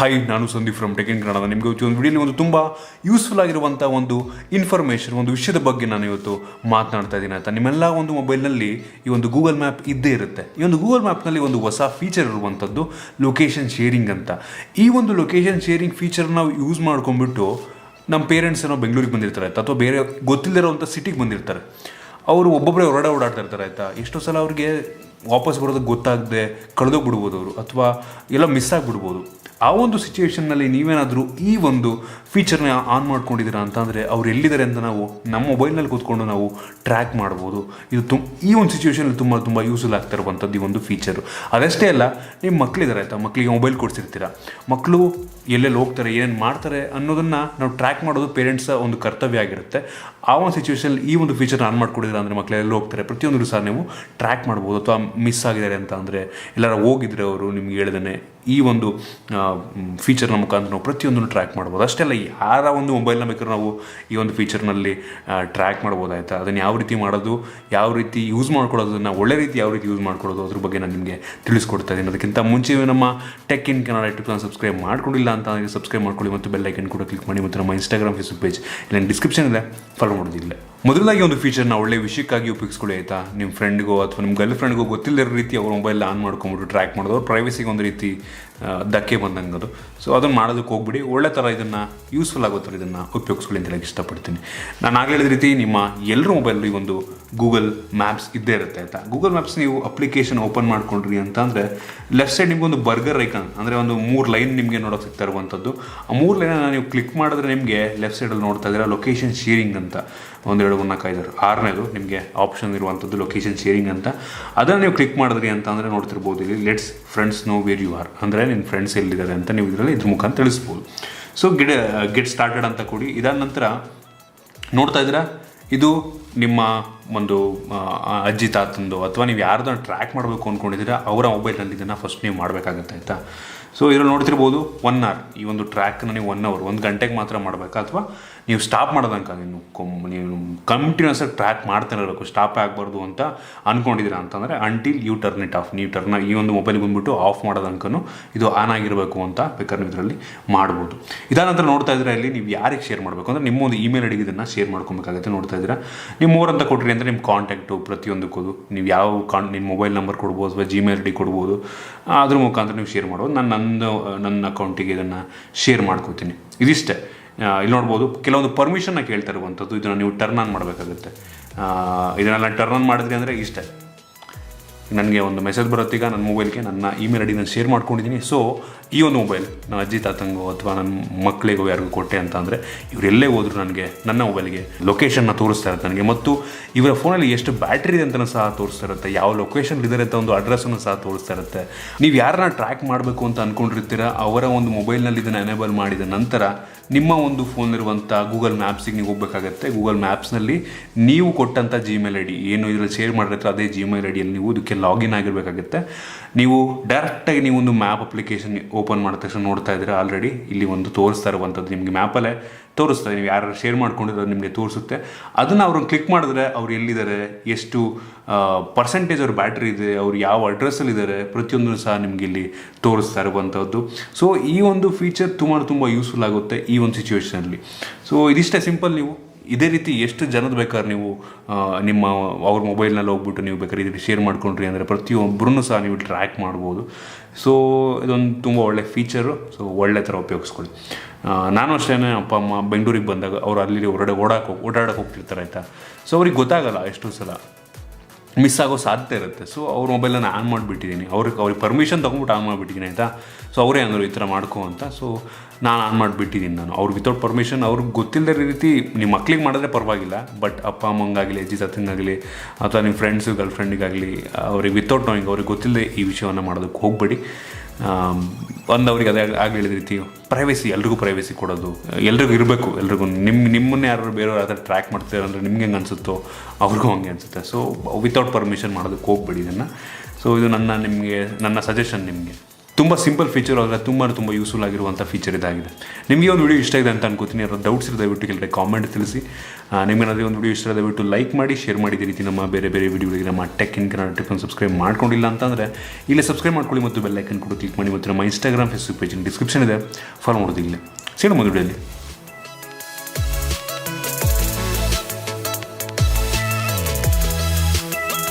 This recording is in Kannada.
ಹಾಯ್ ನಾನು Sandeep from tech in Kannada ನಿಮಗೆ ಒಂದು ವಿಡಿಯೋಲಿ ಒಂದು ತುಂಬ ಯೂಸ್ಫುಲ್ ಆಗಿರುವಂಥ ಒಂದು ಇನ್ಫಾರ್ಮೇಷನ್ ಒಂದು ವಿಷಯದ ಬಗ್ಗೆ ನಾನು ಇವತ್ತು ಮಾತನಾಡ್ತಾ ಇದ್ದೀನಿ ಆಯ್ತಾ ನಿಮ್ಮೆಲ್ಲ ಒಂದು ಮೊಬೈಲ್ನಲ್ಲಿ ಈ ಒಂದು ಗೂಗಲ್ ಮ್ಯಾಪ್ ಇದ್ದೇ ಇರುತ್ತೆ. ಈ ಒಂದು ಗೂಗಲ್ ಮ್ಯಾಪ್ನಲ್ಲಿ ಒಂದು ಹೊಸ ಫೀಚರ್ ಇರುವಂಥದ್ದು ಲೊಕೇಶನ್ ಶೇರಿಂಗ್ ಅಂತ. ಈ ಒಂದು ಲೊಕೇಶನ್ ಶೇರಿಂಗ್ ಫೀಚರ್ ನಾವು ಯೂಸ್ ಮಾಡ್ಕೊಂಡ್ಬಿಟ್ಟು ನಮ್ಮ ಪೇರೆಂಟ್ಸ್ ಏನೋ ಬೆಂಗಳೂರಿಗೆ ಬಂದಿರ್ತಾರೆ ಆಯ್ತಾ? ಅಥವಾ ಬೇರೆ ಗೊತ್ತಿಲ್ಲದಿರೋವಂಥ ಸಿಟಿಗೆ ಬಂದಿರ್ತಾರೆ. ಅವರು ಒಬ್ಬೊಬ್ಬರೇ ಹೊರಡ ಓಡಾಡ್ತಾ ಇರ್ತಾರೆ ಆಯ್ತಾ? ಎಷ್ಟೋ ಸಲ ಅವ್ರಿಗೆ ವಾಪಸ್ ಬರೋದಕ್ಕೆ ಗೊತ್ತಾಗದೆ ಕಳೆದೋಗ್ಬಿಡ್ಬೋದು ಅವರು. ಅಥವಾ ಎಲ್ಲ ಮಿಸ್ ಆಗಿಬಿಡ್ಬೋದು. ಆ ಒಂದು ಸಿಚುವೇಷನ್ನಲ್ಲಿ ನೀವೇನಾದರೂ ಈ ಒಂದು ಫೀಚರ್ನ ಆನ್ ಮಾಡ್ಕೊಂಡಿದ್ದೀರಾ ಅಂತಂದರೆ ಅವ್ರು ಎಲ್ಲಿದ್ದಾರೆ ಅಂತ ನಾವು ನಮ್ಮ ಮೊಬೈಲ್ನಲ್ಲಿ ಕೂತ್ಕೊಂಡು ನಾವು ಟ್ರ್ಯಾಕ್ ಮಾಡ್ಬೋದು. ಇದು ತುಮ್ ಈ ಒಂದು ಸಿಚುವೇಶನಲ್ಲಿ ತುಂಬ ತುಂಬ ಯೂಸ್ಫುಲ್ ಆಗ್ತಾ ಇರುವಂಥದ್ದು ಈ ಒಂದು ಫೀಚರು ಅದಷ್ಟೇ ಅಲ್ಲ ನಿಮ್ಮ ಮಕ್ಕಳಿದ್ದಾರೆ ಆಯಿತಾ? ಮಕ್ಕಳಿಗೆ ಮೊಬೈಲ್ ಕೊಡ್ಸಿರ್ತೀರ? ಮಕ್ಕಳು ಎಲ್ಲೆಲ್ಲಿ ಹೋಗ್ತಾರೆ, ಏನೇನು ಮಾಡ್ತಾರೆ ಅನ್ನೋದನ್ನು ನಾವು ಟ್ರ್ಯಾಕ್ ಮಾಡೋದು ಪೇರೆಂಟ್ಸ ಒಂದು ಕರ್ತವ್ಯ ಆಗಿರುತ್ತೆ. ಆ ಒಂದು ಸಿಚುವೇಶನಲ್ಲಿ ಈ ಒಂದು ಫೀಚರ್ನ ಆನ್ ಮಾಡ್ಕೊಡಿದ್ರೆ ಅಂದರೆ ಮಕ್ಕಳು ಎಲ್ಲಿ ಹೋಗ್ತಾರೆ? ಪ್ರತಿಯೊಂದು ಸಹ ನೀವು ಟ್ರ್ಯಾಕ್ ಮಾಡ್ಬೋದು. ಅಥವಾ ಮಿಸ್ ಆಗಿದ್ದಾರೆ ಅಂತ ಅಂದರೆ ಎಲ್ಲಾರ ಹೋಗಿದ್ರೆ ಅವರು ನಿಮ್ಗೆ ಹೇಳ್ದೇ ಈ ಒಂದು ಫೀಚರ್ನ ಮುಖಾಂತರ ನಾವು ಪ್ರತಿಯೊಂದನ್ನು ಟ್ರ್ಯಾಕ್ ಮಾಡ್ಬೋದು. ಅಷ್ಟೆಲ್ಲ ಯಾರ ಒಂದು ಮೊಬೈಲ್ನ ಬೇಕಾದ್ರೂ ನಾವು ಈ ಒಂದು ಫೀಚರ್ನಲ್ಲಿ ಟ್ರ್ಯಾಕ್ ಮಾಡ್ಬೋದಾಯ್ತಾ ಅದನ್ನು ಯಾವ ರೀತಿ ಮಾಡೋದು, ಯಾವ ರೀತಿ ಯೂಸ್ ಮಾಡ್ಕೊಳ್ಳೋದನ್ನು ಒಳ್ಳೆ ರೀತಿ ಯಾವ ರೀತಿ ಯೂಸ್ ಮಾಡ್ಕೊಳ್ಳೋದು, ಅದ್ರ ಬಗ್ಗೆ ನಾನು ನಿಮಗೆ ತಿಳಿಸ್ಕೊಡ್ತಾ ಇದ್ದೀನಿ. ಅದಕ್ಕಿಂತ ಮುಂಚೆ ನಮ್ಮ tech in Kannada YouTube channel subscribe ಮಾಡ್ಕೊಂಡಿಲ್ಲ ಅಂತ ಸಬ್ಸ್ಕ್ರೈಬ್ ಮಾಡ್ಕೊಳ್ಳಿ ಮತ್ತು ಬೆಲ್ ಐಕನ್ ಕೂಡ ಕ್ಲಿಕ್ ಮಾಡಿ ಮತ್ತು ನಮ್ಮ ಇನ್ಸ್ಟಾಗ್ರಾಮ್ ಫೇಸ್ಬುಕ್ ಪೇಜ್ ಇಲ್ಲ ಡಿಸ್ಕ್ರಿಪ್ಷನ್ ಇದೆ. ಫಾಲೋ ಮಾಡೋದಿಲ್ಲ. ಮೊದಲಾಗಿ ಒಂದು ಫೀಚರ್ನ ಒಳ್ಳೆ ವಿಷಯಕ್ಕಾಗಿ ಉಪಯೋಗಿಸ್ಕೊಳ್ಳಿ ಆಯಿತಾ? ನಿಮ್ಮ ಫ್ರೆಂಡ್ಗೋ ಅಥವಾ ನಿಮ್ಮ ಗರ್ಲ್ ಫ್ರೆಂಡ್ಗೋ ಗೊತ್ತಿಲ್ಲದ ರೀತಿ ಅವ್ರ ಮೊಬೈಲ್ ಆನ್ ಮಾಡ್ಕೊಂಬಿಟ್ಟು ಟ್ರ್ಯಾಕ್ ಮಾಡೋದು. ಅವ್ರ ಪ್ರೈವಸಿಗೆ ಒಂದು ರೀತಿ ಧಕ್ಕೆ ಬಂದಂಗೆ ಅದು ಸೊ ಅದನ್ನು ಮಾಡೋದಕ್ಕೆ ಹೋಗ್ಬಿಡಿ. ಒಳ್ಳೆ ಥರ ಇದನ್ನು ಯೂಸ್ಫುಲ್ ಆಗೋ ಥರ ಇದನ್ನು ಉಪಯೋಗಿಸ್ಕೊಳ್ಳಿ ಅಂತ ಹೇಳಕ್ಕೆ ಇಷ್ಟಪಡ್ತೀನಿ. ನಾನು ಆಗಲೇ ಹೇಳಿದ ರೀತಿ ನಿಮ್ಮ ಎಲ್ಲರ ಮೊಬೈಲ್ ಒಂದು ಗೂಗಲ್ ಮ್ಯಾಪ್ಸ್ ಇದ್ದೇ ಇರುತ್ತೆ ಆಯಿತಾ ಗೂಗಲ್ ಮ್ಯಾಪ್ಸ್ ನೀವು ಅಪ್ಲಿಕೇಶನ್ ಓಪನ್ ಮಾಡ್ಕೊಂಡ್ರಿ ಅಂತಂದರೆ ಲೆಫ್ಟ್ ಸೈಡ್ ನಿಮ್ಗೆ ಬರ್ಗರ್ ಐಕನ್ ಅಂದರೆ ಒಂದು ಮೂರು ಲೈನ್ ನಿಮಗೆ ನೋಡೋಕೆ ಸಿಗ್ತಾ ಇರುವಂಥದ್ದು ಆ ಮೂರು ಲೈನನ್ನು ನೀವು ಕ್ಲಿಕ್ ಮಾಡಿದ್ರೆ ನಿಮಗೆ ಲೆಫ್ಟ್ ಸೈಡಲ್ಲಿ ನೋಡ್ತಾ ಇದ್ದೀರಾ ಲೊಕೇಶನ್ ಶೇರಿಂಗ್ ಅಂತ ಒಂದೆರಡು ನಾಲ್ಕು ಐದಾರು ಆರನೇದು ನಿಮಗೆ ಆಪ್ಷನ್ ಇರುವಂಥದ್ದು ಲೊಕೇಶನ್ ಶೇರಿಂಗ್ ಅಂತ. ಅದನ್ನು ನೀವು ಕ್ಲಿಕ್ ಮಾಡಿದ್ರಿ ಅಂತ ಅಂದರೆ ನೋಡ್ತಿರ್ಬೋದು ಇಲ್ಲಿ let's friends know where you are ಅಂದರೆ ನಿಮ್ಮ ಫ್ರೆಂಡ್ಸ್ ಎಲ್ಲಿದ್ದಾರೆ ಅಂತ ನೀವು ಇದರಲ್ಲಿ ಇದ್ರ ಮುಖಾಂತರ ತಿಳಿಸ್ಬೋದು. ಸೊ ಗಿಡ ಗೆಟ್ ಸ್ಟಾರ್ಟೆಡ್ ಅಂತ ಕೊಡಿ ಇದಾದ ನಂತರ ನೋಡ್ತಾ ಇದ್ದೀರಾ? ಇದು ನಿಮ್ಮ ಒಂದು ಅಜ್ಜಿ ತಾತಂದು ಅಥವಾ ನೀವು ಯಾರ್ದನ್ನ ಟ್ರ್ಯಾಕ್ ಮಾಡಬೇಕು ಅಂದ್ಕೊಂಡಿದ್ದೀರಾ ಅವರ ಮೊಬೈಲ್ನಲ್ಲಿ ಇದನ್ನು ಫಸ್ಟ್ ನೀವು ಮಾಡಬೇಕಾಗುತ್ತೆ ಆಯಿತಾ? ಸೊ ಇದರಲ್ಲಿ ನೋಡ್ತಿರ್ಬೋದು ಒನ್ ಅವರ್ ಈ ಒಂದು ಟ್ರ್ಯಾಕ್ನ ನೀವು ಒನ್ ಅವರ್ ಒಂದು ಗಂಟೆಗೆ ಮಾತ್ರ ಮಾಡಬೇಕಾ? ಅಥವಾ ನೀವು ಸ್ಟಾಪ್ ಮಾಡೋದಂಕ ನೀವು ಕೊಮ್ ಕಂಟಿನ್ಯೂಸ್ ಆಗಿ ಟ್ರ್ಯಾಕ್ ಮಾಡ್ತಾನೆ ಇರಬೇಕು ಸ್ಟಾಪ್ ಆಗಬಾರ್ದು ಅಂತ ಅಂದ್ಕೊಂಡಿದ್ದೀರಾ ಅಂತಂದರೆ until you turn it off ನೀವು ಟರ್ನ್ ಈ ಒಂದು ಮೊಬೈಲ್ ಬಂದುಬಿಟ್ಟು ಆಫ್ ಮಾಡೋದಂಕನು ಇದು ಆನ್ ಆಗಿರಬೇಕು ಅಂತ ಬೇಕಾದ್ರೆ ಇದರಲ್ಲಿ ಮಾಡ್ಬೋದು. ಇದಾನಂತರ ನೋಡ್ತಾ ಇದ್ರೆ ಇಲ್ಲಿ ನೀವು ಯಾರಿಗೆ ಶೇರ್ ಮಾಡಬೇಕು ಅಂದರೆ ನಿಮ್ಮ ಒಂದು ಇಮೇಲ್ ಐಡಿಗೆ ಇದನ್ನು ಶೇರ್ ಮಾಡ್ಕೊಬೇಕಾಗುತ್ತೆ ನೋಡ್ತಾ ಇದ್ದೀರಾ. ನೀವು ಊರಂತ ಅಂತ ಅಂದರೆ ನಿಮ್ಮ ಕಾಂಟ್ಯಾಕ್ಟು ಪ್ರತಿಯೊಂದಕ್ಕೂ ನೀವು ಯಾವ ಕಾನ್ ನಿಮ್ಮ ಮೊಬೈಲ್ ನಂಬರ್ ಕೊಡ್ಬೋದು ಅಥವಾ ಜಿಮೇಲ್ ಐ ಡಿ ಕೊಡ್ಬೋದು, ಅದ್ರ ಮುಖಾಂತರ ನೀವು ಶೇರ್ ಮಾಡ್ಬೋದು. ನಾನು ನನ್ನ ನನ್ನ ಅಕೌಂಟಿಗೆ ಇದನ್ನು ಶೇರ್ ಮಾಡ್ಕೋತೀನಿ. ಇದಿಷ್ಟೇ. ಇಲ್ಲಿ ನೋಡ್ಬೋದು, ಕೆಲವೊಂದು ಪರ್ಮಿಷನ್ನ ಕೇಳ್ತಾ ಇರುವಂಥದ್ದು, ಇದನ್ನು ನೀವು ಟರ್ನ್ ಆನ್ ಮಾಡಬೇಕಾಗುತ್ತೆ. ಇದನ್ನೆಲ್ಲ ಟರ್ನ್ ಆನ್ ಮಾಡಿದ್ರಿ ಅಂದರೆ ಇಷ್ಟೇ. ನನಗೆ ಒಂದು ಮೆಸೇಜ್ ಬರುತ್ತೆ, ಈಗ ನನ್ನ ಮೊಬೈಲ್ಗೆ ನನ್ನ ಇಮೇಲ್ ಐ ಡಿನ ಶೇರ್ ಮಾಡ್ಕೊಂಡಿದ್ದೀನಿ ಸೊ ಈ ಒಂದು ಮೊಬೈಲ್ ನನ್ನ ಅಜ್ಜಿ, ತಾತಂಗೋ ಅಥವಾ ನನ್ನ ಮಕ್ಕಳಿಗೋ ಯಾರಿಗೂ ಕೊಟ್ಟೆ ಅಂತ ಅಂದರೆ ಇವರೆಲ್ಲೇ ಹೋದ್ರು ನನಗೆ, ನನ್ನ ಮೊಬೈಲ್ಗೆ ಲೊಕೇಶನ್ನ ತೋರಿಸ್ತಾ ಇರುತ್ತೆ ನನಗೆ. ಮತ್ತು ಇವರ ಫೋನಲ್ಲಿ ಎಷ್ಟು ಬ್ಯಾಟ್ರಿ ಇದೆ ಅಂತಲೂ ಸಹ ತೋರಿಸ್ತಾ ಇರುತ್ತೆ, ಯಾವ ಲೊಕೇಶನ್ ಇದ್ದಾರೆ ಅಂತ ಒಂದು ಅಡ್ರೆಸ್ಸನ್ನು ಸಹ ತೋರಿಸ್ತಾ ಇರುತ್ತೆ. ನೀವು ಯಾರನ್ನ ಟ್ರ್ಯಾಕ್ ಮಾಡಬೇಕು ಅಂತ ಅಂದ್ಕೊಂಡಿರ್ತೀರ ಅವರ ಒಂದು ಮೊಬೈಲ್ನಲ್ಲಿ ಇದನ್ನು ಎನೇಬಲ್ ಮಾಡಿದ ನಂತರ ನಿಮ್ಮ ಒಂದು ಫೋನಲ್ಲಿರುವಂಥ ಗೂಗಲ್ ಮ್ಯಾಪ್ಸಿಗೆ ನೀವು ಹೋಗಬೇಕಾಗತ್ತೆ. ಗೂಗಲ್ ಮ್ಯಾಪ್ಸ್ನಲ್ಲಿ ನೀವು ಕೊಟ್ಟಂಥ ಜಿಮೇಲ್ ಐ ಡಿ ಏನು ಇದರಲ್ಲಿ ಶೇರ್ ಮಾಡಿರ್ತಾರೆ ಅದೇ ಜಿಮೇಲ್ ಐ ಡಿಯಲ್ಲಿ ನೀವು ಇದಕ್ಕೆ ಲಾಗಿನ್ ಆಗಿರಬೇಕಾಗುತ್ತೆ. ನೀವು ಡೈರೆಕ್ಟಾಗಿ ನೀವು ಒಂದು ಮ್ಯಾಪ್ ಅಪ್ಲಿಕೇಶನ್ ಓಪನ್ ಮಾಡಿದ ತಕ್ಷಣ ನೋಡ್ತಾ ಇದ್ದೀರಾ ಆಲ್ರೆಡಿ ಇಲ್ಲಿ ಒಂದು ತೋರಿಸ್ತಾ ಇರುವಂಥದ್ದು ನಿಮಗೆ ಮ್ಯಾಪಲ್ಲೇ ತೋರಿಸ್ತಾರೆ. ನೀವು ಯಾರು ಶೇರ್ ಮಾಡ್ಕೊಂಡಿರೋ ನಿಮಗೆ ತೋರಿಸುತ್ತೆ. ಅದನ್ನು ಅವ್ರನ್ನ ಕ್ಲಿಕ್ ಮಾಡಿದ್ರೆ ಅವ್ರು ಎಲ್ಲಿದ್ದಾರೆ, ಎಷ್ಟು ಪರ್ಸೆಂಟೇಜ್ ಅವ್ರ ಬ್ಯಾಟ್ರಿ ಇದೆ, ಅವ್ರು ಯಾವ ಅಡ್ರೆಸ್ಸಲ್ಲಿ ಇದ್ದಾರೆ, ಪ್ರತಿಯೊಂದನ್ನು ಸಹ ನಿಮಗೆ ಇಲ್ಲಿ ತೋರಿಸ್ತಾ ಇರುವಂಥದ್ದು ಸೊ ಈ ಒಂದು ಫೀಚರ್ ತುಂಬ ತುಂಬ ಯೂಸ್ಫುಲ್ ಆಗುತ್ತೆ ಈ ಒಂದು ಸಿಚುವೇಷನಲ್ಲಿ ಸೊ ಇದಿಷ್ಟೇ ಸಿಂಪಲ್ ನೀವು. ಇದೇ ರೀತಿ ಎಷ್ಟು ಜನದ ಬೇಕಾದ್ರೆ ನೀವು ನಿಮ್ಮ ಅವ್ರ ಮೊಬೈಲ್ನಲ್ಲಿ ಹೋಗ್ಬಿಟ್ಟು ನೀವು ಬೇಕಾದ್ರೆ ಇದಕ್ಕೆ ಶೇರ್ ಮಾಡ್ಕೊಂಡ್ರಿ ಅಂದರೆ ಪ್ರತಿಯೊಬ್ಬರೂ ಸಹ ನೀವು ಟ್ರ್ಯಾಕ್ ಮಾಡ್ಬೋದು. ಸೊ ಇದೊಂದು ತುಂಬ ಒಳ್ಳೆ ಫೀಚರು ಸೊ ಒಳ್ಳೆ ಥರ ಉಪಯೋಗಿಸ್ಕೊಳ್ಳಿ. ನಾನು ಅಷ್ಟೇ ಅಪ್ಪ ಅಮ್ಮ ಬೆಂಗಳೂರಿಗೆ ಬಂದಾಗ ಅವ್ರು ಅಲ್ಲಿ ಹೊರಡೆ ಓಡಾಕ ಓಡಾಡಕ್ಕೆ ಹೋಗ್ತಿರ್ತಾರೆ ಆಯಿತಾ? ಸೊ ಅವ್ರಿಗೆ ಗೊತ್ತಾಗಲ್ಲ ಎಷ್ಟೋ ಸಲ. ಮಿಸ್ ಆಗೋ ಸಾಧ್ಯತೆ ಇರುತ್ತೆ. ಸೊ ಅವ್ರ ಮೊಬೈಲನ್ನು ಆನ್ ಮಾಡಿಬಿಟ್ಟಿದ್ದೀನಿ ಅವ್ರಿಗೆ ಅವ್ರಿಗೆ ಪರ್ಮಿಷನ್ ತೊಗೊಂಬಿಟ್ಟು ಆನ್ ಮಾಡಿಬಿಟ್ಟಿದ್ದೀನಿ ಆಯಿತಾ? ಸೊ ಅವರೇ ಅಂದರು ಈ ಥರ ಮಾಡ್ಕೊ ಅಂತ. ಸೊ ನಾನು ಆನ್ ಮಾಡಿಬಿಟ್ಟಿದ್ದೀನಿ ನಾನು. ಅವ್ರು ವಿತೌಟ್ ಪರ್ಮಿಷನ್ ಅವ್ರಿಗೆ ಗೊತ್ತಿಲ್ಲದ ರೀತಿ ನಿಮ್ಮ ಮಕ್ಳಿಗೆ ಮಾಡಿದ್ರೆ ಪರವಾಗಿಲ್ಲ. ಬಟ್ ಅಪ್ಪ ಅಮ್ಮಂಗಾಗಲಿ, ಅಜ್ಜಿ ತಾತಂಗಾಗಲಿ, ಅಥವಾ ನಿಮ್ಮ ಫ್ರೆಂಡ್ಸು ಗರ್ಲ್ ಫ್ರೆಂಡಿಗಾಗಲಿ ಅವ್ರಿಗೆ ವಿತೌಟ್ ನೋಯಿಂಗ್ ಅವ್ರಿಗೆ ಗೊತ್ತಿಲ್ಲದೆ ಈ ವಿಷಯವನ್ನು ಮಾಡೋದಕ್ಕೆ ಹೋಗಬೇಡಿ. ಒಂದು ಅವ್ರಿಗೆ ಅದೇ ಆಗಲಿ ಹೇಳಿದ ರೀತಿ ಪ್ರೈವೇಸಿ, ಎಲ್ರಿಗೂ ಪ್ರೈವೇಸಿ ಕೊಡೋದು. ಎಲ್ರಿಗೂ ಇರಬೇಕು, ಎಲ್ರಿಗೂ ನಿಮ್ಮ ನಿಮ್ಮನ್ನೇ ಯಾರು ಬೇರೆಯವ್ರು ಥರ ಟ್ರ್ಯಾಕ್ ಮಾಡ್ತಾರೆ ಅಂದರೆ ನಿಮ್ಗೆ ಹೆಂಗೆ ಅನಿಸುತ್ತೋ ಅವ್ರಿಗೂ ಹಂಗೆ ಅನಿಸುತ್ತೆ. ಸೊ ವಿತೌಟ್ ಪರ್ಮಿಷನ್ ಮಾಡೋದಕ್ಕೆ ಹೋಗ್ಬೇಡಿ ಇದನ್ನು. ಸೊ ಇದು ನನ್ನ ನಿಮಗೆ, ನನ್ನ ಸಜೆಷನ್ ನಿಮಗೆ. ತುಂಬ ಸಿಂಪಲ್ ಫೀಚರ್ ಆದರೆ ತುಂಬ ತುಂಬ ಯೂಸ್ಫುಲ್ ಆಗಿರುವಂಥ ಫೀಚರ್ ಇದಾಗಿದೆ. ನಿಮಗೆ ಒಂದು ವಿಡಿಯೋ ಇಷ್ಟ ಇದೆ ಅಂತ ಅನ್ಕೋತೀನಿ ಅದರ ಡೌಟ್ಸ್ ಇರೋ ದಯವಿಟ್ಟು ಕೆಲವೇ ಕಾಮೆಂಟ್ ತಿಳಿಸಿ. ನಿಮಗೇನಾದರೂ ಒಂದು ವಿಡಿಯೋ ಇಷ್ಟ ದಯವಿಟ್ಟು ಲೈಕ್ ಮಾಡಿ ಶೇರ್ ಮಾಡಿದ ರೀತಿ ನಮ್ಮ ಬೇರೆ ಬೇರೆ ವಿಡಿಯೋಗಳಿಗೆ ನಮ್ಮ ಟೆಕ್ ಇನ್ ಕನ್ನಡ ಟಿಫನ್ ಸಬ್ಸ್ಕ್ರೈಬ್ ಮಾಡ್ಕೊಂಡಿಲ್ಲ ಅಂತಂದರೆ, ಇಲ್ಲೇ ಸಬ್ಸ್ಕ್ರೈಬ್ ಮಾಡ್ಕೊಳ್ಳಿ ಮತ್ತು ಬೆಲ್ಲೈಕನ್ ಕೂಡ ಕ್ಲಿಕ್ ಮಾಡಿ. ಮತ್ತು ನಮ್ಮ ಇನ್ಸ್ಟಾಗ್ರಾಮ್ ಫೇಸ್ಬುಕ್ ಪೇಜ್ ಡಿಸ್ಕ್ರಿಪ್ಷನ್ ಇದೆ. ಫಾಲೋ ಮಾಡೋದಿಲ್ಲ. ಸಿಗೋಣ ಒಂದು ವಿಡಿಯೋಲಿ